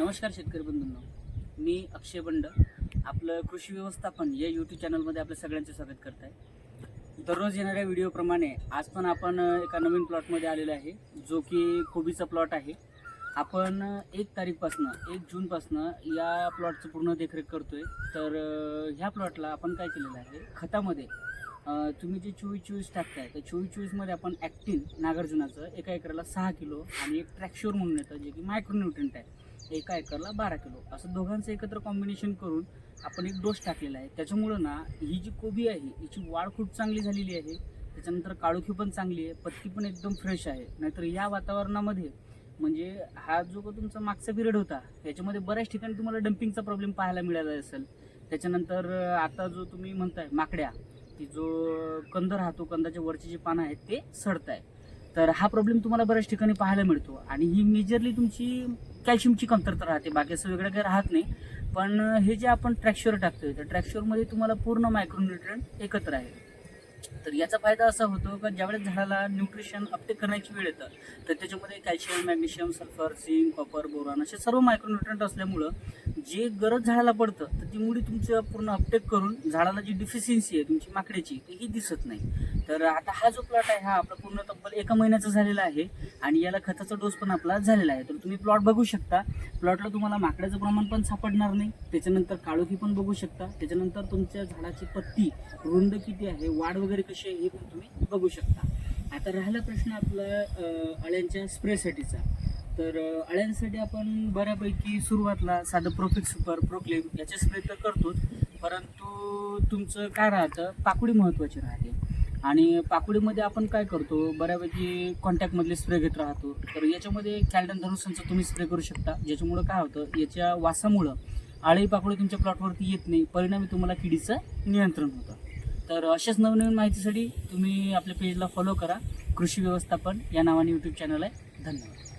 नमस्कार शेतकरी बंधूंनो. मी अक्षय बंड. आपलं कृषी व्यवस्थापन या यूट्यूब चॅनलमध्ये आपलं सगळ्यांचं स्वागत करत आहे दररोज येणाऱ्या व्हिडिओप्रमाणे आज पण आपण एका नवीन प्लॉटमध्ये आलेलो आहे जो की कोबीचा प्लॉट आहे. आपण एक तारीखपासनं एक जूनपासनं या प्लॉटचं पूर्ण देखरेख करतो आहे तर ह्या प्लॉटला आपण काय केलेलं आहे? खतामध्ये तुम्ही जे चोवीस चोवीस टाकताय तर चोवीस चोवीसमध्ये आपण ॲक्टिन नागार्जुनाचं एका एकराला सहा किलो आणि एक ट्रॅक्शोर म्हणून येतं जे की मायक्रोन्युट्रंट आहे. एका एकरला बारा किलो. असं दोघांचं एकत्र कॉम्बिनेशन करून आपण एक डोस टाकलेला आहे. त्याच्यामुळं ना ही जी कोबी आहे हिची वाढ खूप चांगली झालेली आहे. त्याच्यानंतर काळोखी पण चांगली आहे. पत्ती पण एकदम फ्रेश आहे. नाहीतर या वातावरणामध्ये म्हणजे हा जो का तुमचा मागचा पिरियड होता याच्यामध्ये बऱ्याच ठिकाणी तुम्हाला डम्पिंगचा प्रॉब्लेम पाहायला मिळाला असेल. त्याच्यानंतर आता जो तुम्ही म्हणताय माकड्या की जो कंद राहतो कंदाच्या वरचे जे पानं आहेत ते सडत आहे तर हा प्रॉब्लेम तुम्हाला बऱ्याच ठिकाणी पाहायला मिळतो. आणि ही मेजरली तुमची कॅल्शियमची कमतरता राहते बाकी असं वेगळं काही राहत नाही. पण हे जे आपण ट्रॅक्शर टाकतोय तर ट्रॅक्शरमध्ये तुम्हाला पूर्ण मायक्रोन्युट्रंट एकत्र आहे. तर याचा फायदा असा होतो का ज्यावेळेस झाडाला न्यूट्रिशन अपटेक करण्याची वेळ येतं तर त्याच्यामध्ये calcium magnesium sulphur zinc copper boron असे सर्व मायक्रोन्युट्रंट असल्यामुळं जे गरज झाडाला पडतं तर ती मुळी तुमचं पूर्ण अपटेक करून झाडाला जी डिफिशियन्सी आहे तुमची माकड्याची ती ही दिसत नाही. तर आता हा जो प्लॉट आहे हा आपला पूर्ण तब्बल एका महिन्याचा झालेला आहे आणि याला खताचा डोस पण आपला झालेला आहे. तर तुम्ही प्लॉट बघू शकता. प्लॉटला तुम्हाला माकड्याचं प्रमाण पण सापडणार नाही. त्याच्यानंतर काळोखी पण बघू शकता. त्याच्यानंतर तुमच्या झाडाची पत्ती रुंद किती आहे वाढ वगैरे कशी आहे हे पण तुम्ही बघू शकता. आता राहिला प्रश्न आपला अळ्यांच्या स्प्रेसाठीचा तर अळ्यांसाठी आपण बऱ्यापैकी सुरुवातला साधं प्रोफिक सुपर प्रोक्लेम याचे स्प्रे तर करतोच. परंतु तुमचं काय राहतं? पाकुडी महत्त्वाची राहते. आणि पाकुडीमध्ये आपण काय करतो? बऱ्यापैकी कॉन्टॅक्टमधले स्प्रे घेत राहतो. तर याच्यामध्ये कॅल्डन धनुसांचा तुम्ही स्प्रे करू शकता. ज्याच्यामुळं काय होतं? याच्या वासामुळं आळी पाकुडी तुमच्या प्लॉटवरती येत नाही. परिणामी तुम्हाला किडीचं नियंत्रण होतं. तर अशाच नवनवीन माहितीसाठी तुम्ही आपल्या पेजला फॉलो करा. कृषी व्यवस्थापन या नावाने यूट्यूब चॅनल आहे. धन्यवाद.